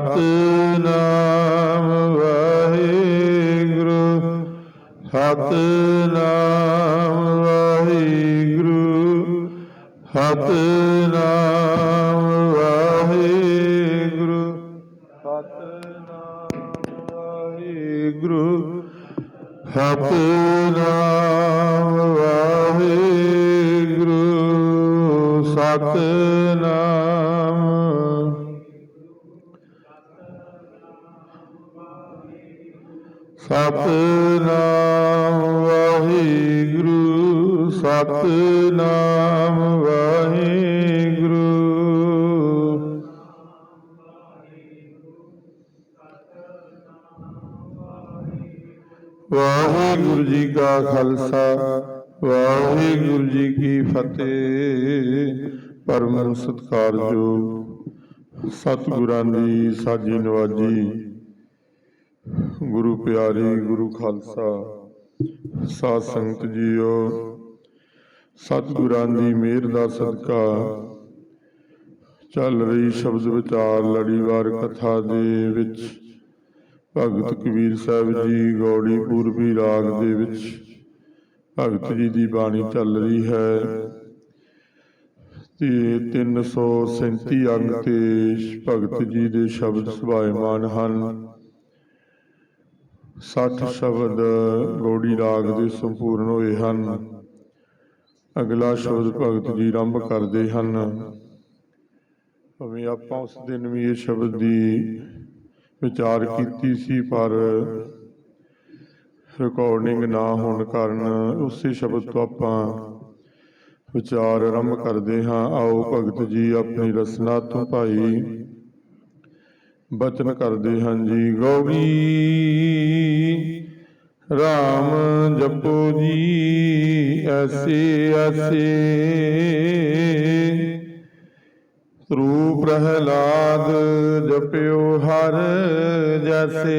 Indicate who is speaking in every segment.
Speaker 1: ਸਤਨਾਮ ਸਤਨਾਮ ਵਾਹਿਗੁਰੂ। ਵਾਹਿਗੁਰੂ ਜੀ ਕਾ ਖਾਲਸਾ, ਵਾਹਿਗੁਰੂ ਜੀ ਕੀ ਫਤਿਹ। ਪਰਮ ਸਤਿਕਾਰਯੋਗ ਸਤਿਗੁਰਾਂ ਦੀ ਸਾਜੀ ਨਵਾਜੀ, ਗੁਰੂ ਪਿਆਰੀ ਗੁਰੂ ਖਾਲਸਾ, ਸਾਧ ਸੰਗਤ ਜੀਓ। ਸਤਿਗੁਰਾਂ ਦੀ ਮਿਹਰ ਦਾ ਸਦਕਾ। ਚੱਲ ਰਹੀ ਸ਼ਬਦ ਵਿਚਾਰ ਲੜੀਵਾਰ ਕਥਾ ਦੇ ਵਿੱਚ। ਭਗਤ ਕਬੀਰ ਸਾਹਿਬ ਜੀ ਗੌੜੀ ਪੂਰਬੀ ਰਾਗ ਦੇ ਵਿੱਚ। ਭਗਤ ਜੀ ਦੀ ਬਾਣੀ ਚੱਲ ਰਹੀ ਹੈ। ਤੇ 337 ਅੰਗ ਤੇ ਭਗਤ ਜੀ ਦੇ ਸ਼ਬਦ ਸੁਭਾਇਮਾਨ ਹਨ। 60 ਸ਼ਬਦ ਗੌੜੀ ਰਾਗ ਦੇ ਸੰਪੂਰਨ ਹੋਏ ਹਨ। ਅਗਲਾ ਸ਼ਬਦ ਭਗਤ ਜੀ ਆਰੰਭ ਕਰਦੇ ਹਨ। ਭਾਵੇਂ ਆਪਾਂ ਉਸ ਦਿਨ ਵੀ ਇਹ ਸ਼ਬਦ ਦੀ ਵਿਚਾਰ ਕੀਤੀ ਸੀ, ਪਰ ਰਿਕਾਰਡਿੰਗ ਨਾ ਹੋਣ ਕਾਰਨ ਉਸੇ ਸ਼ਬਦ ਤੋਂ ਆਪਾਂ ਵਿਚਾਰ ਆਰੰਭ ਕਰਦੇ ਹਾਂ। ਆਓ ਭਗਤ ਜੀ ਆਪਣੀ ਰਸਨਾ ਤੋਂ ਭਾਈ ਬਚਨ ਕਰਦੇ ਹਨ ਜੀ। ਗੌਰੀ RAM ਜਪੋ ਜੀ, ਐਸੇ ਐਸੇ। ਰੂਪ ਪ੍ਰਹਿਲਾਦ ਜਪਿਓ ਹਰ ਜੈਸੇ।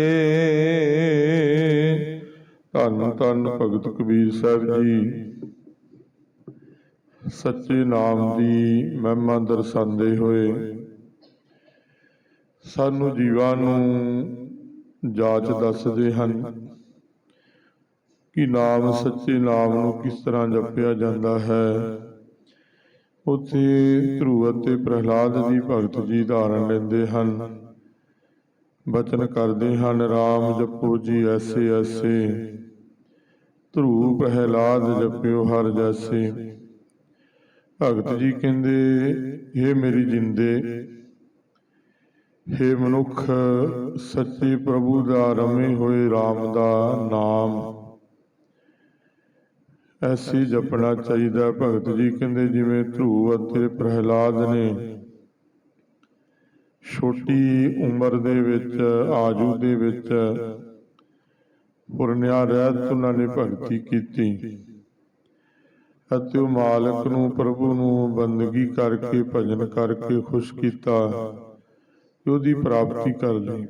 Speaker 1: ਧੰਨ ਧੰਨ ਭਗਤ ਕਬੀਰ ਸਾਹਿਬ ਜੀ। ਸੱਚੇ ਨਾਮ ਦੀ ਮਹਿਮਾ ਦਰਸਾਉਂਦੇ ਹੋਏ ਸਾਨੂੰ ਜੀਵਾਂ ਨੂੰ ਜਾਚ ਦੱਸਦੇ ਹਨ। ਕਿ ਨਾਮ, ਸੱਚੇ ਨਾਮ ਨੂੰ ਕਿਸ ਤਰ੍ਹਾਂ ਜਪਿਆ ਜਾਂਦਾ ਹੈ? ਉੱਥੇ ਧਰੁਵ ਅਤੇ ਪ੍ਰਹਿਲਾਦ ਦੀ ਭਗਤ ਜੀ ਧਾਰਨ ਲੈਂਦੇ ਹਨ। ਬਚਨ ਕਰਦੇ ਹਨ RAM ਜਪੋ ਜੀ ਐਸੇ ਐਸੇ। ਧਰੁਵ, ਪ੍ਰਹਿਲਾਦ ਜਪਿਓ ਹਰ ਜੈਸੇ। ਭਗਤ ਜੀ ਕਹਿੰਦੇ ਇਹ ਮੇਰੀ ਜਿੰਦੇ, ਹੇ ਮਨੁੱਖ, ਸੱਚੇ ਪ੍ਰਭੂ ਦਾ ਰਮੇ ਹੋਏ RAM ਦਾ ਨਾਮ। ਐਸੀ ਜਪਣਾ ਚਾਹੀਦਾ। ਭਗਤ ਜੀ ਕਹਿੰਦੇ ਜਿਵੇਂ ਧਰੂਵ ਅਤੇ ਪ੍ਰਹਿਲਾਦ ਨੇ ਛੋਟੀ ਉਮਰ ਦੇ ਵਿੱਚ, ਆਜੂ ਦੇ ਵਿੱਚ ਪੁਰਨਿਆ ਰਹਿਤ ਉਹਨਾਂ ਨੇ ਭਗਤੀ ਕੀਤੀ ਅਤੇ ਉਹ ਮਾਲਕ ਨੂੰ, ਪ੍ਰਭੂ ਨੂੰ ਬੰਦਗੀ ਕਰਕੇ, ਭਜਨ ਕਰਕੇ ਖੁਸ਼ ਕੀਤਾ ਉਹਦੀ ਪ੍ਰਾਪਤੀ ਕਰ ਲਈ।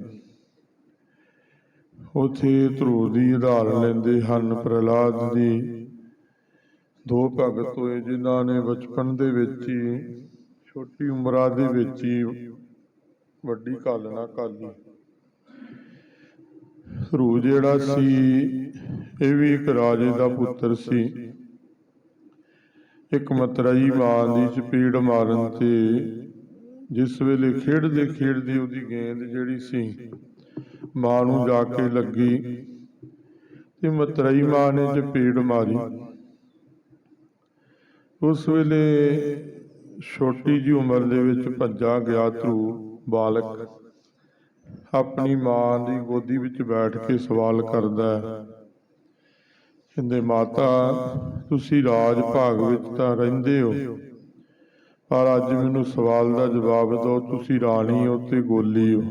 Speaker 1: ਉਥੇ ਧਰੂਵ ਦੀ ਆਧਾਰ ਲੈਂਦੇ ਹਨ, ਪ੍ਰਹਿਲਾਦ ਦੀ ਦੋ ਭਗਤ ਹੋਏ ਜਿਨ੍ਹਾਂ ਨੇ ਬਚਪਨ ਦੇ ਵਿੱਚ ਹੀ, ਛੋਟੀ ਉਮਰਾਂ ਦੇ ਵਿੱਚ ਹੀ ਵੱਡੀ ਕਾਲਨਾ ਕਾਲੀ ਰੂ ਜਿਹੜਾ ਸੀ, ਇਹ ਵੀ ਇੱਕ ਰਾਜੇ ਦਾ ਪੁੱਤਰ ਸੀ। ਇੱਕ ਮਤਰਾਈ ਮਾਂ ਦੀ ਚਪੇੜ ਮਾਰਨ ਤੇ ਜਿਸ ਵੇਲੇ ਖੇਡਦੇ ਖੇਡਦੇ ਉਹਦੀ ਗੇਂਦ ਜਿਹੜੀ ਸੀ, ਮਾਂ ਨੂੰ ਜਾ ਕੇ ਲੱਗੀ ਤੇ ਮਤਰਾਈ ਮਾਂ ਨੇ ਚਪੇੜ ਮਾਰੀ। ਉਸ ਵੇਲੇ ਛੋਟੀ ਜੀ ਉਮਰ ਦੇ ਵਿੱਚ ਭੱਜਾ ਗਿਆ ਧਰੂ ਬਾਲਕ। ਆਪਣੀ ਮਾਂ ਦੀ ਗੋਦੀ ਵਿੱਚ ਬੈਠ ਕੇ ਸਵਾਲ ਕਰਦਾ ਹੈ, ਕਹਿੰਦੇ, ਮਾਤਾ, ਤੁਸੀਂ ਰਾਜ ਭਾਗ ਵਿੱਚ ਤਾਂ ਰਹਿੰਦੇ ਹੋ, ਪਰ ਅੱਜ ਮੈਨੂੰ ਸਵਾਲ ਦਾ ਜਵਾਬ ਦਿਓ, ਤੁਸੀਂ ਰਾਣੀ ਹੋ ਤੇ ਗੋਲੀ ਹੋ।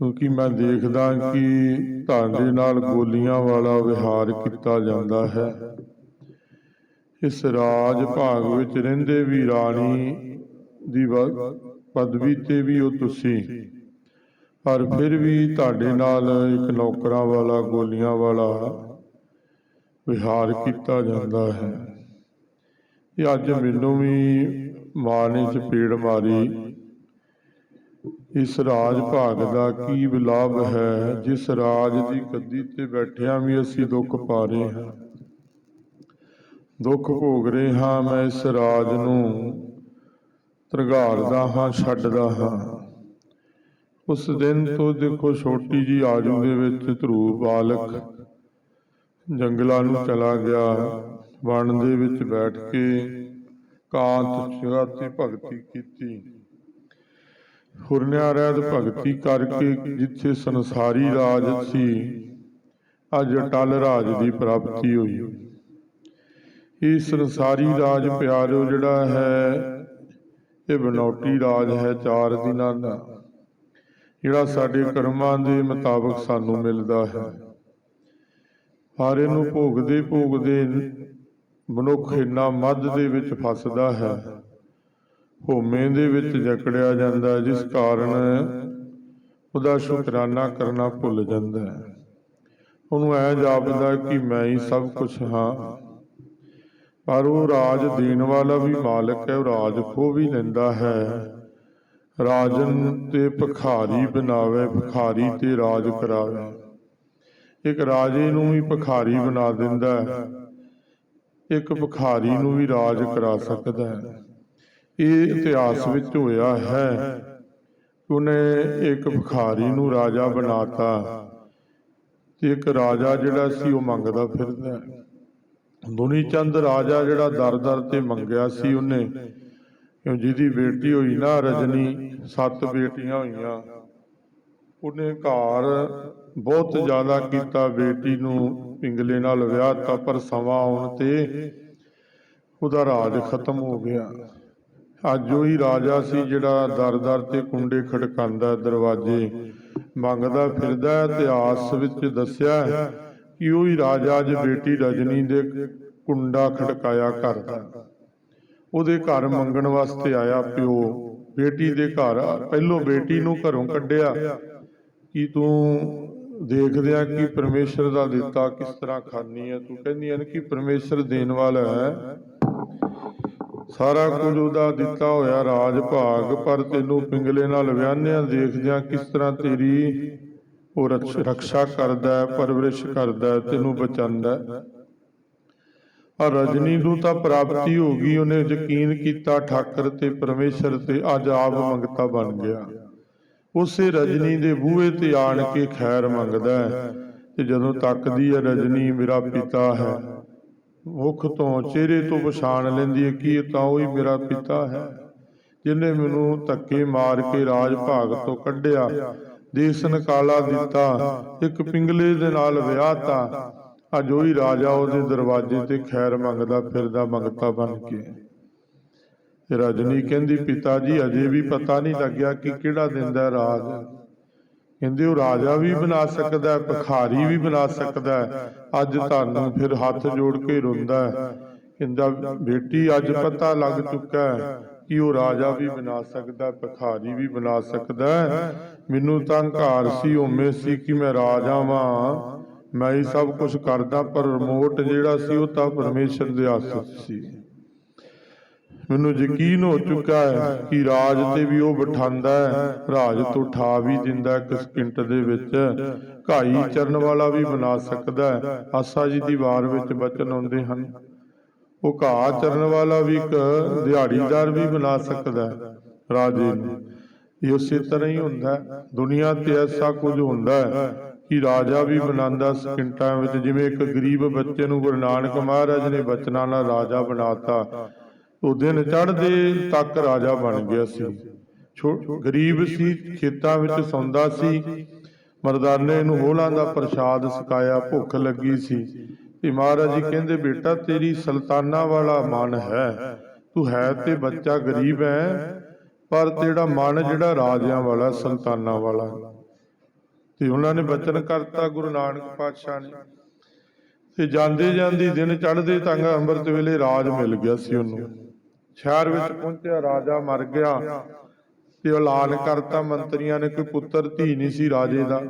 Speaker 1: ਕਿਉਂਕਿ ਮੈਂ ਦੇਖਦਾ ਕਿ ਤੁਹਾਡੇ ਨਾਲ ਗੋਲੀਆਂ ਵਾਲਾ ਵਿਹਾਰ ਕੀਤਾ ਜਾਂਦਾ ਹੈ। ਇਸ ਰਾਜ ਭਾਗ ਵਿੱਚ ਰਹਿੰਦੇ ਵੀ ਰਾਣੀ ਦੀ ਵ- ਪਦਵੀ ਤੇ ਵੀ ਉਹ ਤੁਸੀਂ। ਪਰ ਫਿਰ ਵੀ ਤੁਹਾਡੇ ਨਾਲ ਇੱਕ ਨੌਕਰਾਂ ਵਾਲਾ, ਗੋਲੀਆਂ ਵਾਲਾ ਵਿਹਾਰ ਕੀਤਾ ਜਾਂਦਾ ਹੈ। ਇਹ ਅੱਜ ਮੈਨੂੰ ਵੀ ਮਾਂ ਨੇ ਚਪੇੜ ਮਾਰੀ। ਇਸ ਰਾਜ ਭਾਗ ਦਾ ਕੀ ਵਿਲਾਭ ਹੈ? ਜਿਸ ਰਾਜ ਦੀ ਗੱਦੀ ਤੇ ਬੈਠਿਆਂ ਵੀ ਅਸੀਂ ਦੁੱਖ ਪਾ ਰਹੇ ਹਾਂ। ਦੁੱਖ ਭੋਗ ਰਹੇ ਹਾਂ ਮੈਂ ਇਸ ਰਾਜ ਨੂੰ ਤਰਗਾਰਦਾ ਹਾਂ, ਛੱਡਦਾ ਹਾਂ। ਉਸ ਦਿਨ ਤੋਂ ਦੇਖੋ ਛੋਟੀ ਜੀ ਆਜੂ ਦੇ ਵਿੱਚ ਧਰੂ ਬਾਲਕ ਜੰਗਲਾਂ ਨੂੰ ਚਲਾ ਗਿਆ। ਵਣ ਦੇ ਵਿੱਚ ਬੈਠ ਕੇ ਕਾਂਤ ਜਗ੍ਹਾ ਭਗਤੀ ਕੀਤੀ। ਹੁਰਨਿਆ ਰਹਿਤ ਭਗਤੀ ਕਰਕੇ ਜਿੱਥੇ ਸੰਸਾਰੀ ਰਾਜ ਸੀ, ਅੱਜ ਅਟਲ ਰਾਜ ਦੀ ਪ੍ਰਾਪਤੀ ਹੋਈ। ਇਹ ਸੰਸਾਰੀ ਰਾਜ ਪਿਆਰਿਓ ਜਿਹੜਾ ਹੈ ਇਹ ਬਨੌਟੀ ਰਾਜ ਹੈ ਚਾਰ ਦਿਨਾਂ ਦਾ। ਜਿਹੜਾ ਸਾਡੇ ਕਰਮਾਂ ਦੇ ਮੁਤਾਬਕ ਸਾਨੂੰ ਮਿਲਦਾ ਹੈ। ਹਰ ਇਹਨੂੰ ਭੋਗਦੇ ਭੋਗਦੇ ਮਨੁੱਖ ਇੰਨਾ ਮੱਧ ਦੇ ਵਿੱਚ ਫਸਦਾ ਹੈ। ਹੋਮੇ ਦੇ ਵਿੱਚ ਜਕੜਿਆ ਜਾਂਦਾ ਹੈ, ਜਿਸ ਕਾਰਨ ਉਹਦਾ ਸ਼ੁਕਰਾਨਾ ਕਰਨਾ ਭੁੱਲ ਜਾਂਦਾ ਹੈ। ਉਹਨੂੰ ਐ ਜਾਪਦਾ ਕਿ ਮੈਂ ਹੀ ਸਭ ਕੁਝ ਹਾਂ। ਪਰ ਉਹ ਰਾਜ ਦੇਣ ਵਾਲਾ ਵੀ ਮਾਲਕ ਹੈ, ਉਹ ਰਾਜ ਖੋ ਵੀ ਲੈਂਦਾ ਹੈ। ਰਾਜਨ ਤੇ ਭਖਾਰੀ ਬਣਾਵੇ, ਭਖਾਰੀ ਤੇ ਰਾਜ ਕਰਾਵੇ। ਇੱਕ ਰਾਜੇ ਨੂੰ ਵੀ ਭਖਾਰੀ ਬਣਾ ਦਿੰਦਾ ਹੈ, ਇੱਕ ਭਖਾਰੀ ਨੂੰ ਵੀ ਰਾਜ ਕਰਾ ਸਕਦਾ ਹੈ। ਇਹ ਇਤਿਹਾਸ ਵਿੱਚ ਹੋਇਆ ਹੈ। ਉਹਨੇ ਇੱਕ ਭਖਾਰੀ ਨੂੰ ਰਾਜਾ ਬਣਾਤਾ ਤੇ ਇੱਕ ਰਾਜਾ ਜਿਹੜਾ ਸੀ, ਉਹ ਮੰਗਦਾ ਫਿਰਦਾ ਹੈ। ਦੁਨੀ ਚੰਦ ਰਾਜਾ ਜਿਹੜਾ ਦਰ-ਦਰ ਤੇ ਮੰਗਿਆ ਸੀ ਉਹਨੇ ਜਿਹਦੀ ਬੇਟੀ ਹੋਈ ਨਾ ਰਜਨੀ, ਸੱਤ ਬੇਟੀਆਂ ਹੋਈਆਂ। ਉਹਨੇ ਘਰ ਬਹੁਤ ਜ਼ਿਆਦਾ ਕੀਤਾ, ਬੇਟੀ ਨੂੰ ਪਿੰਗਲੇ ਨਾਲ ਵਿਆਹ ਤਾ ਪਰ ਸਮਾਂ ਆਉਣ ਤੇ ਉਹਦਾ ਰਾਜ ਖਤਮ ਹੋ ਗਿਆ। ਅੱਜ ਉਹੀ ਰਾਜਾ ਸੀ ਜਿਹੜਾ ਦਰ-ਦਰ ਤੇ ਕੁੰਡੇ ਖੜਕਾਉਂਦਾ, ਦਰਵਾਜ਼ੇ ਮੰਗਦਾ ਫਿਰਦਾ ਇਤਿਹਾਸ ਵਿੱਚ ਦੱਸਿਆ ਹੈ ਕਿ ਉਹੀ ਰਾਜਾ ਅੱਜ ਬੇਟੀ ਰਜਨੀ ਦੇ ਕੁੰਡਾ ਖੜਕਾਇਆ ਕਰਦਾ ਉਹਦੇ ਘਰ ਮੰਗਣ ਵਾਸਤੇ ਆਇਆ ਪਿਓ। ਬੇਟੀ ਦੇ ਘਰ ਪਹਿਲੋਂ ਬੇਟੀ ਨੂੰ ਘਰੋਂ ਕੱਢਿਆ। ਕਿ ਤੂੰ ਦੇਖਦਿਆਂ ਕਿ ਪਰਮੇਸ਼ਰ ਦਾ ਦਿੱਤਾ ਕਿਸ ਤਰ੍ਹਾਂ ਖਾਨੀ ਹੈ ਤੂੰ ਕਹਿੰਦੀ ਹੈ ਕਿ ਪਰਮੇਸ਼ਰ ਦੇਣ ਵਾਲਾ ਹੈ। ਸਾਰਾ ਕੁਝ ਉਹਦਾ ਦਿੱਤਾ ਹੋਇਆ ਰਾਜ ਭਾਗ, ਪਰ ਤੈਨੂੰ ਪਿੰਗਲੇ ਨਾਲ ਵਿਆਹਨਿਆਂ ਦੇਖਦਿਆਂ ਕਿਸ ਤਰ੍ਹਾਂ ਤੇਰੀ ਉਹ ਰਕਸ਼- ਰਕਸ਼ਾ ਕਰਦਾ, ਪਰਵਰਿਸ਼ ਕਰਦਾ ਹੈ ਤੈਨੂੰ ਬਚਾਉਂਦਾ। ਆ ਰਜਨੀ ਨੂੰ ਤਾਂ ਪ੍ਰਾਪਤੀ ਹੋ ਗਈ, ਉਹਨੇ ਯਕੀਨ ਕੀਤਾ ਠਾਕਰ ਤੇ ਪਰਮੇਸ਼ਰ ਤੇ ਅੱਜ ਆਪ ਮੰਗਤਾ ਬਣ ਗਿਆ। ਉਸੇ ਰਜਨੀ ਦੇ ਬੂਹੇ ਤੇ ਆਣ ਕੇ ਖੈਰ ਮੰਗਦਾ ਹੈ ਤੇ ਜਦੋਂ ਤੱਕਦੀ ਹੈ ਰਜਨੀ ਮੇਰਾ ਪਿਤਾ ਹੈ, ਮੁਖ ਤੋਂ ਚਿਹਰੇ ਤੋਂ ਪਛਾਣ ਲੈਂਦੀ ਹੈ ਕਿ ਇਹ ਤਾਂ ਉਹੀ ਮੇਰਾ ਪਿਤਾ ਹੈ ਜਿਨੇ ਮੈਨੂੰ ਧੱਕੇ ਮਾਰ ਕੇ ਰਾਜ ਭਾਗ ਤੋਂ ਕੱਢਿਆ। ਦੇਸ ਨਿਕਾਲਾ ਦਿੱਤਾ, ਇੱਕ ਪਿੰਗਲੇ ਦੇ ਨਾਲ ਵਿਆਹਤਾ ਅੱਜ ਰਾਜਾ ਉਹਦੇ ਦਰਵਾਜ਼ੇ ਤੇ ਖੈਰ ਮੰਗਦਾ ਫਿਰਦਾ ਮੰਗਤਾ ਬਣ ਕੇ। ਰਜਨੀ ਕਹਿੰਦੀ ਪਿਤਾ ਜੀ ਅਜੇ ਵੀ ਪਤਾ ਨਹੀਂ ਲੱਗਿਆ ਕਿ ਕਿਹੜਾ ਦਿੰਦਾ ਰਾਜ। ਕਹਿੰਦੇ, ਉਹ ਰਾਜਾ ਵੀ ਬਣਾ ਸਕਦਾ ਹੈ, ਭਿਖਾਰੀ ਵੀ ਬਣਾ ਸਕਦਾ ਹੈ। ਅੱਜ ਤੁਹਾਨੂੰ ਫਿਰ ਹੱਥ ਜੋੜ ਕੇ ਰੋਂਦਾ ਹੈ। ਕਹਿੰਦਾ, ਬੇਟੀ, ਅੱਜ ਪਤਾ ਲੱਗ ਚੁੱਕਾ ਹੈ ਕਿ ਉਹ ਰਾਜਾ ਵੀ ਬਣਾ ਸਕਦਾ ਹੈ ਵੀ ਬਣਾ ਸਕਦਾ ਮੈਨੂੰ ਤਾਂ ਹੰਕਾਰ ਸੀ ਉਮੇ ਸੀ ਕਿ ਮੈਂ ਰਾਜਾ ਵਾਂ ਮੈਂ ਹੀ ਸਭ ਕੁਝ ਕਰਦਾ, ਪਰ ਰਿਮੋਟ ਜਿਹੜਾ ਸੀ, ਉਹ ਤਾਂ ਪਰਮੇਸ਼ਰ ਦੇ ਹੱਥ ਸੀ। ਮੈਨੂੰ ਯਕੀਨ ਹੋ ਚੁੱਕਾ ਹੈ ਕਿ ਰਾਜ ਤੇ ਵੀ ਉਹ ਬਿਠਾਉਂਦਾ ਹੈ। ਰਾਜ ਤੋਂ ਠਾ ਵੀ ਦਿੰਦਾ ਇੱਕ ਸਕਿੰਟ ਦੇ ਵਿੱਚ। ਘਾਈ ਚਰਨ ਵਾਲਾ ਵੀ ਬਣਾ ਸਕਦਾ ਹੈ। ਆਸਾ ਜੀ ਦੀ ਵਾਰ ਵਿੱਚ ਬਚਨ ਆਉਂਦੇ ਹਨ। ਉਹ ਘਾਹ ਚਰਨ ਵਾਲਾ ਵੀ ਇੱਕ ਦਿਹਾੜੀਦਾਰ ਵੀ ਬਣਾ ਸਕਦਾ ਹੈ, ਰਾਜੇ ਨੂੰ। ਇਹ ਉਸੇ ਤਰ੍ਹਾਂ ਹੀ ਹੁੰਦਾ ਦੁਨੀਆ ਤੇ ਐਸਾ ਕੁਝ ਹੁੰਦਾ ਹੈ ਕਿ ਰਾਜਾ ਵੀ ਬਣਾਉਂਦਾ ਸਕਿੰਟਾਂ ਵਿੱਚ। ਜਿਵੇਂ ਇੱਕ ਗਰੀਬ ਬੱਚੇ ਨੂੰ ਗੁਰੂ ਨਾਨਕ ਮਹਾਰਾਜ ਨੇ ਬਚਨਾਂ ਨਾਲ ਰਾਜਾ ਬਣਾਤਾ, ਉਹ ਦਿਨ ਚੜ੍ਹਦੇ ਤੱਕ ਰਾਜਾ ਬਣ ਗਿਆ ਸੀ। ਛੋ- ਗਰੀਬ ਸੀ, ਖੇਤਾਂ ਵਿੱਚ ਸੌਂਦਾ ਸੀ। ਮਰਦਾਨੇ ਨੂੰ ਹੋਲਾਂ ਦਾ ਪ੍ਰਸ਼ਾਦ ਸਕਾਇਆ ਭੁੱਖ ਲੱਗੀ ਸੀ। ਤੇ ਮਹਾਰਾਜ ਜੀ ਕਹਿੰਦੇ, ਬੇਟਾ, ਤੇਰੀ ਸੁਲਤਾਨਾ ਵਾਲਾ ਮਨ ਹੈ। ਤੂੰ ਹੈ ਤੇ ਬੱਚਾ ਗਰੀਬ ਹੈ, ਪਰ ਤੇਰਾ ਮਨ ਜਿਹੜਾ ਰਾਜਿਆਂ ਵਾਲਾ, ਸੁਲਤਾਨਾ ਵਾਲਾ। ਤੇ ਉਹਨਾਂ ਨੇ ਬਚਨ ਕਰਤਾ ਗੁਰੂ ਨਾਨਕ ਪਾਤਸ਼ਾਹ ਨੇ। ਤੇ ਜਾਂਦੇ ਜਾਂਦੀ ਦਿਨ ਚੜ੍ਹਦੇ ਤੰਗ ਅੰਮ੍ਰਿਤ ਵੇਲੇ ਰਾਜ ਮਿਲ ਗਿਆ ਸੀ ਉਹਨੂੰ। ਸ਼ਹਿਰ ਵਿੱਚ ਪਹੁੰਚਿਆ, ਰਾਜਾ ਮਰ ਗਿਆ। ਤੇ ਐਲਾਨ ਕਰਤਾ ਮੰਤਰੀਆਂ ਨੇ ਕੋਈ ਪੁੱਤਰ ਧੀ ਨਹੀਂ ਸੀ ਰਾਜੇ ਦਾ।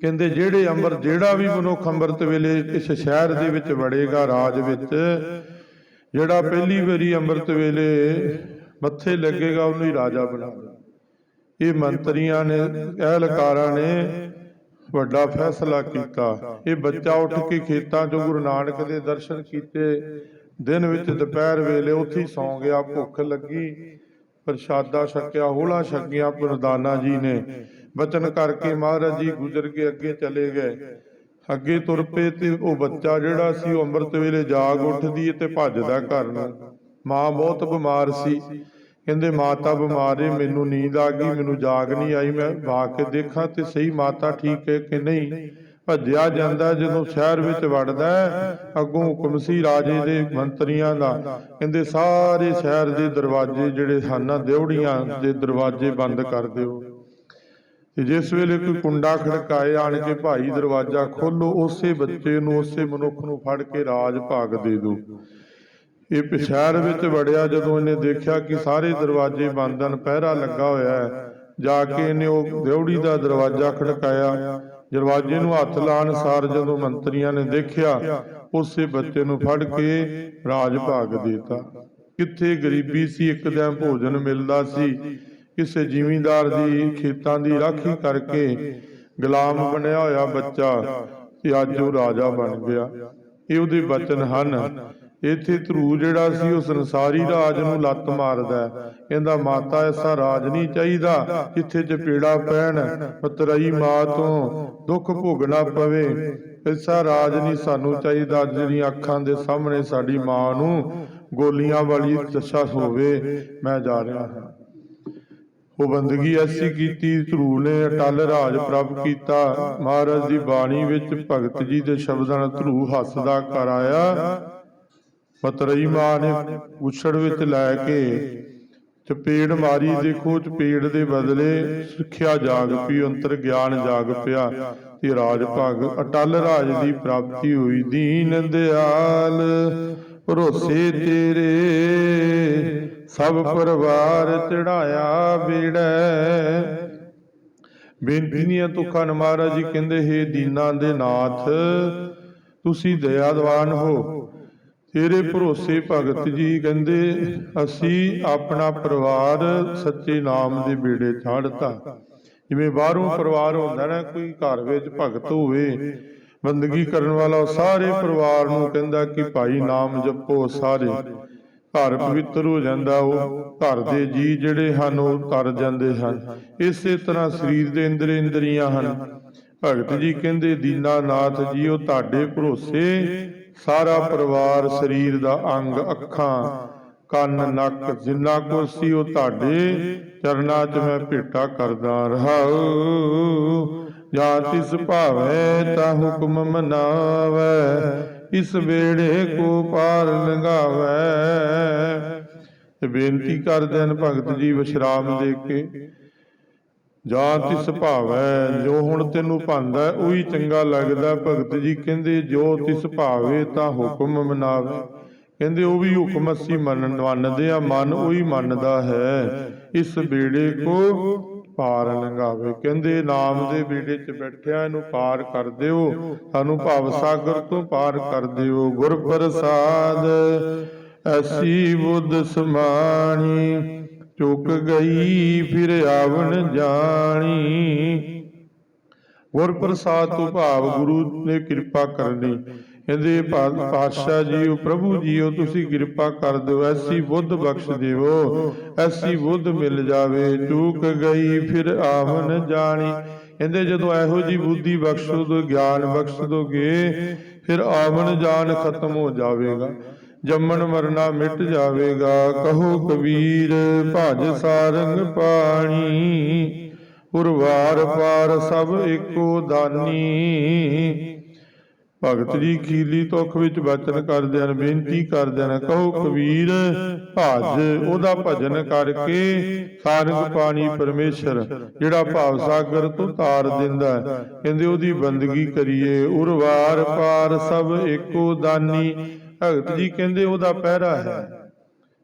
Speaker 1: ਕਹਿੰਦੇ ਜਿਹੜੇ ਅੰਮ੍ਰਿਤ ਜਿਹੜਾ ਵੀ ਮਨੁੱਖ ਅੰਮ੍ਰਿਤ ਵੇਲੇ ਇਸ ਸ਼ਹਿਰ ਦੇ ਵਿੱਚ ਵੜੇਗਾ ਰਾਜ ਵਿੱਚ, ਜਿਹੜਾ ਪਹਿਲੀ ਵਾਰੀ ਅੰਮ੍ਰਿਤ ਵੇਲੇ ਮੱਥੇ ਲੱਗੇਗਾ, ਉਹਨੂੰ ਹੀ ਰਾਜਾ ਬਣਾ ਇਹ ਮੰਤਰੀਆਂ ਨੇ, ਅਹਿਲਕਾਰਾਂ ਨੇ ਵੱਡਾ ਫੈਸਲਾ ਕੀਤਾ। ਇਹ ਬੱਚਾ ਉੱਠ ਕੇ ਖੇਤਾਂ ਚ ਗੁਰੂ ਨਾਨਕ ਦੇ ਦਰਸ਼ਨ ਕੀਤੇ। ਦਿਨ ਵਿੱਚ ਦੁਪਹਿਰ ਵੇਲੇ ਉੱਥੇ ਸੌਂ ਗਿਆ, ਭੁੱਖ ਲੱਗੀ, ਪ੍ਰਸ਼ਾਦਾ ਛਕਿਆ, ਹੋਲਾ ਛਕਿਆ ਪ੍ਰਦਾਨਾ ਜੀ ਨੇ। ਬਚਨ ਕਰਕੇ ਮਹਾਰਾਜ ਜੀ ਗੁਜ਼ਰ ਕੇ ਅੱਗੇ ਚਲੇ ਗਏ। ਅੱਗੇ ਤੁਰ ਪਏ ਤੇ ਉਹ ਬੱਚਾ ਜਿਹੜਾ ਸੀ ਉਹ ਅੰਮ੍ਰਿਤ ਵੇਲੇ ਜਾਗ ਉੱਠਦੀ ਤੇ ਭੱਜਦਾ ਘਰ ਨੂੰ। ਮਾਂ ਬਹੁਤ ਬਿਮਾਰ ਸੀ। ਕਹਿੰਦੇ ਮਾਤਾ ਬਿਮਾਰ ਹੈ ਮੈਨੂੰ ਨੀਂਦ ਆ ਗਈ ਮੈਨੂੰ ਜਾਗ ਨਹੀਂ ਆਈ ਮੈਂ ਵਾ ਕੇ ਦੇਖਾਂ ਤੇ ਸਹੀ ਮਾਤਾ ਠੀਕ ਹੈ ਕਿ ਨਹੀਂ? ਭੱਜਿਆ ਜਾਂਦਾ ਜਦੋਂ ਸ਼ਹਿਰ ਵਿੱਚ ਵੜਦਾ ਅੱਗੋਂ ਹੁਕਮ ਸੀ ਰਾਜੇ ਦੇ ਮੰਤਰੀਆਂ ਦਾ। ਕਹਿੰਦੇ ਸਾਰੇ ਸ਼ਹਿਰ ਦੇ ਦਰਵਾਜ਼ੇ ਜਿਹੜੇ ਹਨ ਨਾ ਦਿਉੜੀਆਂ ਦੇ ਦਰਵਾਜ਼ੇ ਬੰਦ ਕਰ ਦਿਓ ਜਿਸ ਵੇਲੇ ਕੋਈ ਕੁੰਡਾ ਖੜਕਾਏ ਆਣ ਕੇ ਭਾਈ ਦਰਵਾਜ਼ਾ ਖੋਲੋ ਉਸੇ ਬੱਚੇ ਨੂੰ, ਉਸੇ ਮਨੁੱਖ ਨੂੰ ਫੜ ਕੇ ਰਾਜ ਭਾਗ ਦੇ ਦਿਓ। ਇਹ ਪਿਛਾੜ ਵਿੱਚ ਵੜਿਆ ਜਦੋਂ ਇਹਨੇ ਦੇਖਿਆ ਕਿ ਸਾਰੇ ਦਰਵਾਜ਼ੇ ਬੰਦ ਹਨ, ਪਹਿਰਾ ਲੱਗਾ ਹੋਇਆ ਹੈ। ਜਾ ਕੇ ਇਹਨੇ ਉਹ ਦਿਉੜੀ ਦਾ ਦਰਵਾਜ਼ਾ ਖੜਕਾਇਆ। ਦਰਵਾਜ਼ੇ ਨੂੰ ਹੱਥ ਲਾਣ ਸਾਰ ਜਦੋਂ ਮੰਤਰੀਆਂ ਨੇ ਦੇਖਿਆ, ਉਸੇ ਬੱਚੇ ਨੂੰ ਫੜ ਕੇ ਰਾਜ ਭਾਗ ਦੇਤਾ। ਕਿੱਥੇ ਗਰੀਬੀ ਸੀ, ਇੱਕ ਦਿਨ ਭੋਜਨ ਮਿਲਦਾ ਸੀ। ਕਿਸੇ ਜ਼ਿਮੀਂਦਾਰ ਦੀ ਖੇਤਾਂ ਦੀ ਰਾਖੀ ਕਰਕੇ ਗੁਲਾਮ ਬਣਿਆ ਹੋਇਆ ਬੱਚਾ ਤੇ ਅੱਜ ਉਹ ਰਾਜਾ ਬਣ ਗਿਆ। ਇਹ ਉਹਦੇ ਬਚਨ ਹਨ। ਇੱਥੇ ਧਰੂ ਜਿਹੜਾ ਸੀ, ਉਹ ਸੰਸਾਰੀ ਰਾਜ ਨੂੰ ਲੱਤ ਮਾਰਦਾ ਕਹਿੰਦਾ, ਮਾਤਾ, ਐਸਾ ਰਾਜ ਨਹੀਂ ਚਾਹੀਦਾ ਜਿੱਥੇ ਚਪੇੜਾ ਪੈਣ ਪਤਰਈ ਮਾਂ ਤੋਂ ਦੁੱਖ ਭੋਗਣਾ ਪਵੇ। ਐਸਾ ਰਾਜ ਨਹੀਂ ਸਾਨੂੰ ਚਾਹੀਦਾ ਜਿਹੜੀਆਂ ਅੱਖਾਂ ਦੇ ਸਾਹਮਣੇ ਸਾਡੀ ਮਾਂ ਨੂੰ ਗੋਲੀਆਂ ਵਾਲੀ ਦਸ਼ਾ ਹੋਵੇ। ਮੈਂ ਜਾ ਰਿਹਾ ਹਾਂ। ਉਹ ਬੰਦਗੀ ਐਸੀ ਕੀਤੀ ਧਰੂ ਨੇ ਅਟਲ ਰਾਜ ਪ੍ਰਾਪਤ ਕੀਤਾ। ਮਹਾਰਾਜ ਦੀ ਬਾਣੀ ਵਿੱਚ ਭਗਤ ਜੀ ਦੇ ਸ਼ਬਦਾਂ ਨਾਲ ਧਰੂ ਹੱਸਦਾ ਕਰ ਆਇਆ। ਮਾਂ ਨੇ ਉਛੜ ਵਿੱਚ ਲੈ ਕੇ ਚਪੇੜ ਮਾਰੀ, ਦੇਖੋ ਚਪੇੜ ਦੇ ਬਦਲੇ ਸਿੱਖਿਆ ਜਾਗ ਪਈ, ਅੰਤਰ ਗਿਆਨ ਜਾਗ ਪਿਆ ਤੇ ਰਾਜ ਭਾਗ ਅਟਲ ਰਾਜ ਦੀ ਪ੍ਰਾਪਤੀ ਹੋਈ। ਦੀਨ ਦਿਆਲ, ਭਰੋਸੇ ਤੇਰੇ ਸਭ ਪਰਿਵਾਰ ਚੜਾਇਆ ਬੇੜੈ ਬੇਨਤੀ ਦੀਆਂ ਤੁਖਾਂ ਨੂੰ ਮਹਾਰਾਜ ਜੀ ਕਹਿੰਦੇ ਹੈ ਦੀਨਾਂ ਦੇ ਨਾਥ ਤੁਸੀਂ ਦਇਆਵਾਨ ਹੋ। ਤੇਰੇ ਭਰੋਸੇ ਭਗਤ ਜੀ ਕਹਿੰਦੇ ਅਸੀਂ ਆਪਣਾ ਪਰਿਵਾਰ ਸੱਚੇ ਨਾਮ ਦੇ ਬੇੜੇ ਛਾੜਤਾ ਜਿਵੇਂ ਬਾਹਰੋਂ ਪਰਿਵਾਰ ਹੁੰਦਾ ਨਾ ਕੋਈ ਘਰ ਵਿੱਚ ਭਗਤ ਹੋਵੇ ਬੰਦਗੀ ਕਰਨ ਵਾਲਾ ਸਾਰੇ ਪਰਿਵਾਰ ਨੂੰ ਕਹਿੰਦਾ ਕਿ ਭਾਈ ਨਾਮ ਜਪੋ ਸਾਰੇ। ਘਰ ਪਵਿੱਤਰ ਹੋ ਜਾਂਦਾ ਉਹ ਘਰ ਦੇ ਜੀ ਜਿਹੜੇ ਹਨ ਉਹ ਤਰ ਜਾਂਦੇ ਹਨ। ਇਸੇ ਤਰ੍ਹਾਂ ਸਰੀਰ ਦੇ ਅੰਦਰ ਇੰਦਰੀਆਂ ਹਨ। ਭਗਤ ਜੀ ਕਹਿੰਦੇ ਦੀਨਾਨਾਥ ਜੀ ਉਹ ਤੁਹਾਡੇ ਭਰੋਸੇ ਸਾਰਾ ਪਰਿਵਾਰ ਸਰੀਰ ਦਾ ਅੰਗ ਅੱਖਾਂ, ਕੰਨ, ਨੱਕ, ਜਿੰਨਾ ਕੁਛ ਸੀ ਉਹ ਤੁਹਾਡੇ ਚਰਨਾਂ 'ਚ ਮੈਂ ਭੇਟਾ ਕਰਦਾ ਰਹਾਉ ਜਾਂ ਤਿਸ ਭਾਵੇ ਤਾਂ ਹੁਕਮ ਮਨਾਵੇ ਇਸ ਵੇੜੇ ਕੋ ਪਾਰ ਲੰਘਾਵੇ। ਤੇ ਬੇਨਤੀ ਕਰਦੇ ਹਨ ਭਗਤ ਜੀ ਵਿਸ਼ਰਾਮ ਦੇ ਕੇ। ਜਾਂ ਤਿਸ ਭਾਵੈ, ਜੋ ਹੁਣ ਤੈਨੂੰ ਭਾਂਦਾ ਉਹੀ ਚੰਗਾ ਲੱਗਦਾ। ਭਗਤ ਜੀ ਕਹਿੰਦੇ, ਜੋ ਤਿਸ ਭਾਵੇ ਤਾਂ ਹੁਕਮ ਮਨਾਵੇ। ਕਹਿੰਦੇ, ਉਹ ਵੀ ਹੁਕਮ ਅਸੀਂ ਮੰਨਦੇ ਆ ਮਨ ਉਹੀ ਮੰਨਦਾ ਹੈ। ਇਸ ਬੇੜੇ ਕੋ ਪਾਰ ਲੰਘਾਵੇ। ਕਹਿੰਦੇ, ਨਾਮ ਦੇ ਬੇੜੇ 'ਚ ਬੈਠਿਆ ਇਹਨੂੰ ਪਾਰ ਕਰ ਦਿਓ। ਸਾਨੂੰ ਭਵ ਸਾਗਰ ਤੋਂ ਪਾਰ ਕਰ ਦਿਓ। ਗੁਰ ਪ੍ਰਸਾਦ ਐਸੀ ਬੁੱਧ ਸਮਾਣੀ। ਚੁੱਕ ਗਈ, ਫਿਰ ਆਵਣ ਜਾਣੀ। ਗੁਰ ਪ੍ਰਸਾਦ ਤੋਂ ਭਾਵ ਗੁਰੂ ਨੇ ਕਿਰਪਾ ਕਰਨੀ। ਇਹਦੇ ਪਾਤਸ਼ਾਹ ਜੀਓ, ਪ੍ਰਭੂ ਜੀਓ, ਤੁਸੀਂ ਕਿਰਪਾ ਕਰ ਦਿਓ, ਐਸੀ ਬੁੱਧ ਬਖਸ਼ ਦਿਓ, ਐਸੀ ਬੁੱਧ ਮਿਲ ਜਾਵੇ, ਚੂਕ ਗਈ, ਫਿਰ ਆਵਣ ਜਾਣੀ। ਕਹਿੰਦੇ ਜਦੋਂ ਇਹੋ ਜੀ ਬੁੱਧੀ ਬਖਸ਼ੋ ਦੋ ਗਿਆਨ ਬਖਸ਼ ਦੋਗੇ, ਫਿਰ ਆਵਨ ਜਾਣ ਖਤਮ ਹੋ ਜਾਵੇਗਾ। ਜੰਮਣ ਮਰਨਾ ਮਿਟ ਜਾਵੇਗਾ। ਕਹੋ ਕਬੀਰ, ਭਜ ਸਾਰੰਗ ਪਾਣੀ, ਉਰਵਾਰ ਪਾਰ ਸਭ ਇੱਕੋ ਦਾਨੀ। ਭਗਤ ਜੀ ਖੀਲੀ ਤੁਖ ਵਿੱਚ ਬਚਨ ਕਰਦੇ ਹਨ, ਬੇਨਤੀ ਕਰਦੇ ਹਨ, ਕਹੋ ਕਬੀਰ, ਭਜ ਉਹਦਾ ਭਜਨ ਕਰਕੇ ਸਾਰੰਗ ਪਾਣੀ ਪਰਮੇਸ਼ਰ, ਜਿਹੜਾ ਭਾਵ ਸਾਗਰ ਤੋਂ ਤਾਰ ਦਿੰਦਾ ਕਹਿੰਦੇ ਉਹਦੀ ਬੰਦਗੀ ਕਰੀਏ, ਉਰਵਾਰ ਪਾਰ ਸਭ ਏਕੋ ਦਾਨੀ। ਭਗਤ ਜੀ ਕਹਿੰਦੇ ਉਹਦਾ ਪਹਿਰਾ ਹੈ।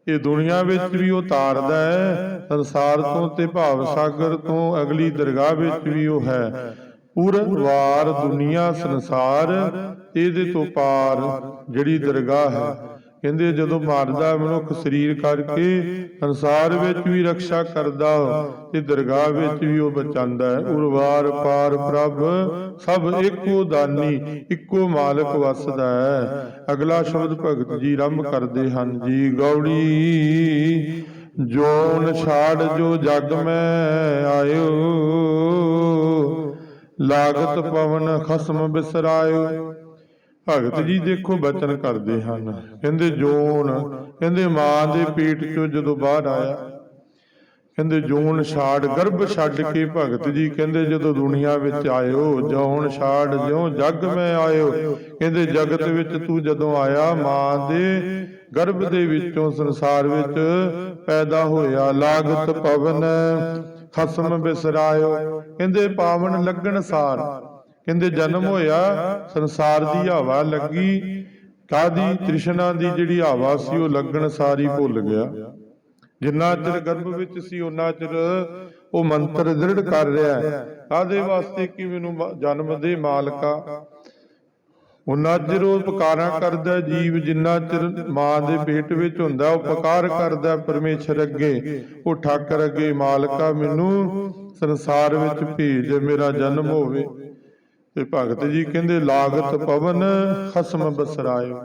Speaker 1: ਇਹ ਦੁਨੀਆ ਵਿੱਚ ਵੀ ਉਹ ਤਾਰਦਾ ਹੈ, ਸੰਸਾਰ ਤੋਂ ਤੇ ਭਾਵ ਸਾਗਰ ਤੋਂ ਅਗਲੀ ਦਰਗਾਹ ਵਿੱਚ ਵੀ ਉਹ ਹੈ। ਉਰਵਾਰ ਦੁਨੀਆ ਸੰਸਾਰ, ਇਹਦੇ ਤੋਂ ਪਾਰ ਜਿਹੜੀ ਦਰਗਾਹ ਹੈ। ਕਹਿੰਦੇ ਜਦੋਂ ਮਾਰਦਾ ਮਨੁੱਖ ਸਰੀਰ ਕਰਕੇ, ਸੰਸਾਰ ਵਿੱਚ ਵੀ ਰੱਖਿਆ ਕਰਦਾ ਤੇ ਦਰਗਾਹ ਵਿੱਚ ਵੀ ਉਹ ਬਚਾਉਂਦਾ ਹੈ। ਉਰਵਾਰ ਪਾਰ ਪ੍ਰਭ, ਸਭ ਇੱਕੋ ਦਾਨੀ, ਇੱਕੋ ਮਾਲਕ ਵਸਦਾ ਹੈ। ਅਗਲਾ ਸ਼ਬਦ ਭਗਤ ਜੀ ਰੰਭ ਕਰਦੇ ਹਨ ਜੀ, ਗੌੜੀ, ਜੋਨ ਛਾੜ ਜੋ ਜਗ ਮੈਂ ਆਇਓ। ਲਾਗਤ ਪਵਨ ਖਸਮ ਬਿਸਰਾਇਓ। ਭਗਤ ਜੀ ਦੇਖੋ ਬਚਨ ਕਰਦੇ ਹਨ। ਕਹਿੰਦੇ ਜੋਨ, ਕਹਿੰਦੇ ਮਾਂ ਦੇ ਪੇਟ ਚੋਂ ਜਦੋਂ ਬਾਹਰ ਆਇਆ, ਕਹਿੰਦੇ ਜੋਨ ਛਾੜ, ਗਰਭ ਛੱਡ ਕੇ ਭਗਤ ਜੀ ਕਹਿੰਦੇ ਜਦੋਂ ਦੁਨੀਆ ਵਿੱਚ ਆਇਓ, ਜੋਨ ਛਾੜ, ਜਿਉ ਜਗ ਮੈਂ ਆਇਓ। ਕਹਿੰਦੇ ਜਗਤ ਵਿੱਚ ਤੂੰ ਜਦੋਂ ਆਇਆ, ਮਾਂ ਦੇ ਗਰਭ ਦੇ ਵਿੱਚੋਂ ਸੰਸਾਰ ਵਿੱਚ ਪੈਦਾ ਹੋਇਆ ਲਾਗਤ ਪਵਨ। ਖਸਮ ਬਿਸਰਾਇਓ। ਕਹਿੰਦੇ ਪਾਵਨ ਲੱਗਣ ਸਾਰ। ਕਹਿੰਦੇ ਜਨਮ ਹੋਇਆ, ਸੰਸਾਰ ਦੀ ਹਵਾ ਲੱਗੀ। ਕਾਦੀ ਤ੍ਰਿਸ਼ਨਾ ਦੀ ਜਿਹੜੀ ਹਵਾ ਸੀ, ਉਹ ਲੱਗਣ ਸਾਰੀ ਭੁੱਲ ਗਿਆ। ਜਿੰਨਾ ਚਿਰ ਗਰਭ ਵਿੱਚ ਸੀ ਉਹਨਾਂ ਚਿਰ ਉਹ ਮੰਤਰ ਦ੍ਰਿੜ ਕਰ ਰਿਹਾ ਹੈ। ਕਾਦੇ ਵਾਸਤੇ ਕਿ ਮੈਨੂੰ ਜਨਮ ਦੇ ਮਾਲਕਾ? ਉਹਨਾਂ ਚਿਰ ਉਹ ਪੁਕਾਰਾਂ ਕਰਦਾ ਜੀਵ ਜਿੰਨਾ ਚਿਰ ਮਾਂ ਦੇ ਪੇਟ ਵਿੱਚ ਹੁੰਦਾ ਉਹ ਕਰਦਾ ਪਰਮੇਸ਼ਰ ਅੱਗੇ। ਉਹ ਠਾਕਰ ਅੱਗੇ, ਮਾਲਕਾ ਮੈਨੂੰ ਸੰਸਾਰ ਵਿੱਚ ਭੇਜ, ਮੇਰਾ ਜਨਮ ਹੋਵੇ। ਤੇ ਭਗਤ ਜੀ ਕਹਿੰਦੇ, ਲਾਗਤ ਪਵਨ, ਖਸਮ ਬਸਰਾਇਓ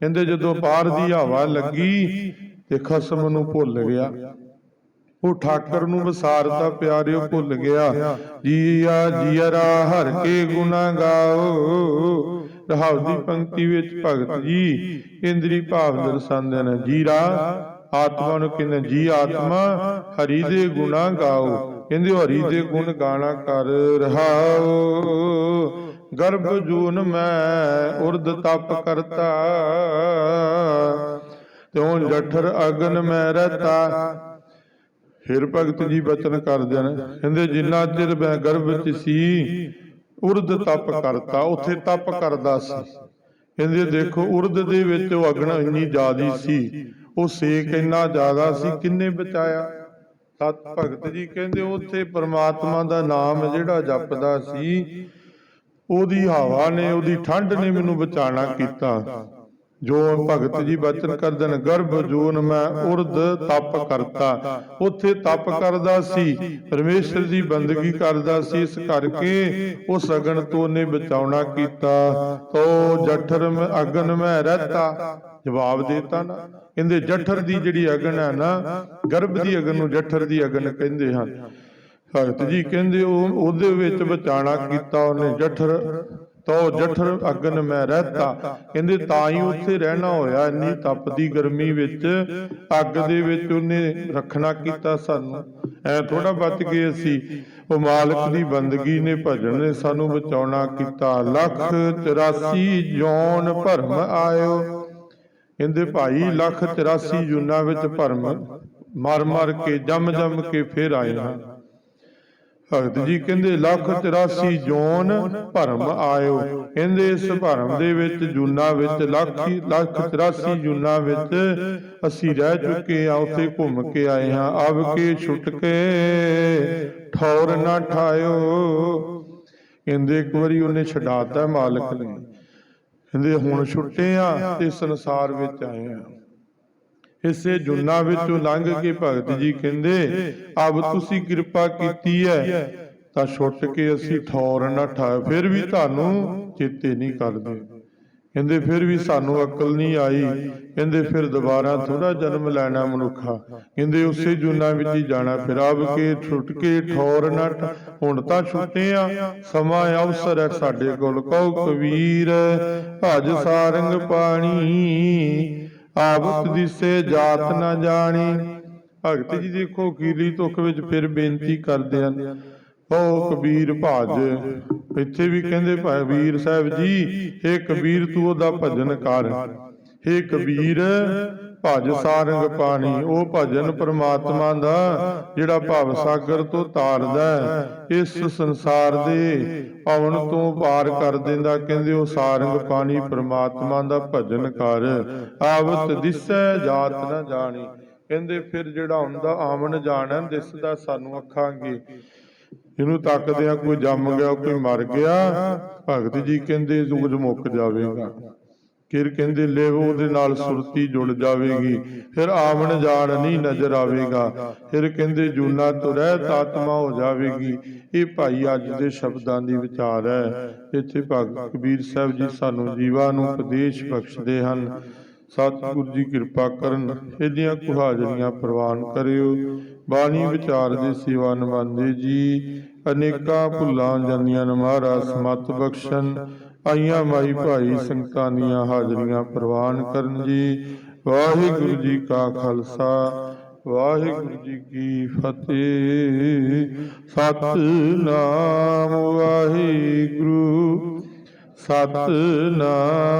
Speaker 1: ਕਹਿੰਦੇ, ਜਦੋਂ ਪਾਰ ਦੀ ਹਵਾ ਲੱਗੀ ਤੇ ਖਸਮ ਨੂੰ ਭੁੱਲ ਗਿਆ। ਉਹ ਠਾਕਰ ਨੂੰ ਵਿਸਾਰਤਾ ਪਿਆਰਿਓ ਭੁੱਲ ਗਿਆ। ਜੀਆ ਜੀਰਾ ਹਰ ਕੇ ਗੁਨਾ ਗਾਓ। ਰਹਾਉ ਦੀ ਪੰਕਤੀ ਵਿੱਚ ਭਗਤ ਜੀ, ਇੰਦਰੀ ਭਾਵ ਦਰਸਾਉਂਦੇ ਨੇ ਜੀਰਾ, ਆਤਮਾ ਨੂੰ ਕਹਿੰਦੇ ਜੀ ਆਤਮਾ, ਹਰੀ ਦੇ ਗੁਣਾ ਗਾਓ, ਕਹਿੰਦੇ ਹਰੀ ਦੇ ਗੁਣ ਗਾਣਾ ਕਰ ਰਹਾਓ। ਗਰਭ ਜੂਨ ਮੈਂ ਉਰਦ ਤਪ ਕਰਤਾ ਤਿਉ ਜਠਰ ਅਗਨ ਮੈਂ ਰਹਤਾ। ਫਿਰ ਭਗਤ ਜੀ ਬਚਨ ਕਰਦੇ ਨੇ ਕਹਿੰਦੇ ਜਿੰਨਾ ਚਿਰ ਮੈਂ ਗਰਭ ਵਿੱਚ ਸੀ ਉਰਦ ਤਪ ਕਰਤਾ, ਉੱਥੇ ਤਪ ਕਰਦਾ ਸੀ। ਕਹਿੰਦੇ ਦੇਖੋ, ਉਰਦ ਦੇ ਵਿੱਚ ਉਹ ਅਗਨ ਇੰਨੀ ਜ਼ਿਆਦੀ ਸੀ। ਉਹ ਸੇਕ ਇੰਨਾ ਜ਼ਿਆਦਾ ਸੀ, ਕਿੰਨੇ ਬਚਾਇਆ? ਸਤ ਭਗਤ ਜੀ ਕਹਿੰਦੇ ਉੱਥੇ ਪ੍ਰਮਾਤਮਾ ਦਾ ਨਾਮ ਜਿਹੜਾ ਜਪਦਾ ਸੀ, ਉਹਦੀ ਹਵਾ ਨੇ, ਉਹਦੀ ਠੰਡ ਨੇ ਮੈਨੂੰ ਬਚਾਣਾ ਕੀਤਾ। ਜੋ ਭਗਤ ਜੀ ਬਚਨ ਕਰਦੇ ਗਰਭ ਜੂਨ ਮੈਂ ਉਰਦ ਤਪ ਕਰਤਾ। ਉੱਥੇ ਤਪ ਕਰਦਾ ਸੀ, ਪਰਮੇਸ਼ਰ ਦੀ ਬੰਦਗੀ ਕਰਦਾ ਸੀ, ਇਸ ਕਰਕੇ ਉਸ ਅਗਨ ਤੋਂ ਨੇ ਬਚਾਉਣਾ ਕੀਤਾ। ਤੋ ਜਠਰ ਮੈਂ ਅਗਨ ਮੈਂ ਰਹਤਾ, ਜਵਾਬ ਦੇਤਾ ਨਾ। ਕਹਿੰਦੇ ਜਠਰ ਦੀ ਜਿਹੜੀ ਅਗਨ ਹੈ ਨਾ, ਗਰਭ ਦੀ ਅਗਨ ਨੂੰ ਜਠਰ ਦੀ ਅਗਨ ਕਹਿੰਦੇ ਹਨ। ਭਗਤ ਜੀ ਕਹਿੰਦੇ ਉਹ ਉਹਦੇ ਵਿੱਚ ਬਚਾਣਾ ਕੀਤਾ ਉਹਨੇ ਜਠਰ। ਤੋ ਜਠਰ ਅਗਨ ਮੈਂ ਰਹਤਾ। ਕਹਿੰਦੇ ਤਾਂ ਹੀ ਉੱਥੇ ਰਹਿਣਾ ਹੋਇਆ, ਇੰਨੀ ਤਪਦੀ ਗਰਮੀ ਵਿੱਚ, ਅੱਗ ਦੇ ਵਿੱਚ ਉਹਨੇ ਰੱਖਣਾ ਕੀਤਾ ਸਾਨੂੰ। ਐ ਥੋੜਾ ਬਚ ਗਏ ਅਸੀਂ। ਉਹ ਮਾਲਕ ਦੀ ਬੰਦਗੀ ਨੇ ਭਜਨ ਨੇ ਸਾਨੂੰ ਬਚਾਉਣਾ ਕੀਤਾ। ਲੱਖ 84 ਜੌਨ ਭਰਮ ਆਇਓ। ਕਹਿੰਦੇ ਭਾਈ, ਲੱਖ 84 ਜੂਨਾਂ ਵਿੱਚ ਭਰਮ ਮਰ ਮਰ ਕੇ ਜੰਮ ਜੰਮ ਕੇ ਫਿਰ ਆਏ ਹਾਂ। ਭਗਤ ਜੀ ਕਹਿੰਦੇ, ਲੱਖ 84 ਜੋਨ ਭਰਮ ਆਇਓ। ਕਹਿੰਦੇ, ਇਸ ਭਰਮ ਦੇ ਵਿੱਚ ਜੂਨਾ ਵਿੱਚ ਲੱਖ ਲੱਖ 84 ਜੂਨਾ ਵਿੱਚ ਅਸੀਂ ਰਹਿ ਚੁੱਕੇ ਆ ਉੱਥੇ ਘੁੰਮ ਕੇ ਆਏ ਹਾਂ। ਅਬ ਕੇ ਛੁੱਟ ਕੇ ਠੌਰ ਨਾ ਠਾਇਓ। ਕਹਿੰਦੇ, ਇੱਕ ਵਾਰੀ ਉਹਨੇ ਛਡਾਤਾ ਮਾਲਕ ਨੇ। ਕਹਿੰਦੇ, ਹੁਣ ਛੁੱਟੇ ਆ ਤੇ ਸੰਸਾਰ ਵਿੱਚ ਆਏ ਆ ਇਸੇ ਜੁਨਾ ਵਿੱਚੋਂ ਲੰਘ ਕੇ ਭਗਤ ਜੀ ਕਹਿੰਦੇ ਅਬ ਤੁਸੀਂ ਕਿਰਪਾ ਕੀਤੀ ਹੈ ਤਾਂ ਛੁੱਟ ਕੇ ਅਸੀਂ ਠੌਰ ਨਾ ਠਾ ਫਿਰ ਵੀ ਤੁਹਾਨੂੰ ਚੇਤੇ ਨਹੀਂ ਕਰਦੇ। ਕਹਿੰਦੇ ਫਿਰ ਵੀ ਸਾਨੂੰ ਅਕਲ ਨਹੀਂ ਆਈ। ਕਹਿੰਦੇ ਫਿਰ ਦੁਬਾਰਾ ਥੋੜਾ ਜਨਮ ਲੈਣਾ ਮਨੁੱਖਾ। ਕਹਿੰਦੇ ਉਸੇ ਜੁਨਾ ਵਿੱਚ ਹੀ ਜਾਣਾ ਫਿਰ ਅਬ ਕੇ ਛੁੱਟ ਕੇ ਠੌਰ ਨਾ ਹੁਣ ਤਾਂ ਛੁੱਟੇ ਆ। ਸਮਾਂ ਅਵਸਰ ਹੈ ਸਾਡੇ ਕੋਲ। ਕਹੋ ਕਬੀਰ ਭਜ ਸਾਰੰਗ ਪਾਣੀ। ਆਵਤ ਦਿਸੇ ਜਾਤ ਨਾ ਜਾਣੀ। ਭਗਤ ਜੀ ਦੇਖੋ ਕੀਲੀ ਤੁਖ ਵਿੱਚ ਫਿਰ ਬੇਨਤੀ ਕਰਦੇ ਹਨ। ਓ ਕਬੀਰ ਭਾਜ। ਇੱਥੇ ਵੀ ਕਹਿੰਦੇ ਭਾਈ ਵੀਰ ਸਾਹਿਬ ਜੀ ਏ ਕਬੀਰ ਤੂੰ ਉਹਦਾ ਭਜਨ ਕਰ। ਏ ਕਬੀਰ ਭਜ ਸਾਰੰਗ ਪਾਣੀ ਉਹ ਭਜਨ ਪ੍ਰਮਾਤਮਾ ਦਾ ਜਿਹੜਾ ਭਵ ਸਾਗਰ ਤੋਂ ਤਾਰਦਾ ਇਸ ਸੰਸਾਰ ਦੇ ਪਵਨ ਤੋਂ ਪਾਰ ਕਰ ਦਿੰਦਾ ਕਹਿੰਦੇ ਉਹ ਸਾਰੰਗ ਪਾਣੀ ਪ੍ਰਮਾਤਮਾ ਦਾ ਭਜਨ ਕਰ। ਆਵਤ ਦਿਸੈ ਜਾਤ ਨਾ ਜਾਣੀ। ਕਹਿੰਦੇ ਫਿਰ ਜਿਹੜਾ ਹੁੰਦਾ ਆਮਣ ਜਾਣਾ ਦਿਸਦਾ ਸਾਨੂੰ ਅੱਖਾਂਗੇ ਇਹਨੂੰ ਤੱਕਦੇ ਆ ਕੋਈ ਜੰਮ ਗਿਆ ਕੋਈ ਮਰ ਗਿਆ। ਭਗਤ ਜੀ ਕਹਿੰਦੇ ਸੂਰਜ ਮੁੱਕ ਜਾਵੇਗਾ। ਫਿਰ ਕਹਿੰਦੇ ਲਿਵ ਉਹਦੇ ਨਾਲ ਸੁਰਤੀ ਜੁੜ ਜਾਵੇਗੀ। ਫਿਰ ਆਵਣ ਜਾਣ ਨਹੀਂ ਨਜ਼ਰ ਆਵੇਗਾ। ਫਿਰ ਕਹਿੰਦੇ, ਜੂਨਾ ਤੋਂ ਰਹਿਤ ਹੋ ਜਾਵੇਗੀ। ਇਹ ਭਾਈ ਅੱਜ ਦੇ ਸ਼ਬਦਾਂ ਦੀ ਵਿਚਾਰ ਹੈ। ਇੱਥੇ ਭਗਤ ਕਬੀਰ ਸਾਹਿਬ ਜੀ ਸਾਨੂੰ ਜੀਵਾਂ ਨੂੰ ਉਪਦੇਸ਼ ਬਖਸ਼ਦੇ ਹਨ। ਸਤਿਗੁਰ ਜੀ ਕਿਰਪਾ ਕਰਨ, ਇਹਦੀਆਂ ਕੁਹਾਜਰੀਆਂ ਪ੍ਰਵਾਨ ਕਰਿਓ। ਬਾਣੀ ਵਿਚਾਰ ਦੇ ਸੇਵਾ ਨਿਭਾਉਂਦੇ ਜੀ, ਅਨੇਕਾਂ ਭੁੱਲਾਂ ਜਾਂਦੀਆਂ ਨੇ ਮਹਾਰਾਜ, ਸਮਤ ਬਖਸ਼ਣ। ਆਈਆਂ ਮਾਈ ਭਾਈ ਸੰਗਤਾਂ ਦੀਆਂ ਹਾਜ਼ਰੀਆਂ ਪ੍ਰਵਾਨ ਕਰਨ ਜੀ। ਵਾਹਿਗੁਰੂ ਜੀ ਕਾ ਖਾਲਸਾ, ਵਾਹਿਗੁਰੂ ਜੀ ਕੀ ਫਤਿਹ। ਸਤਨਾਮ ਵਾਹਿਗੁਰੂ, ਸਤਨਾਮ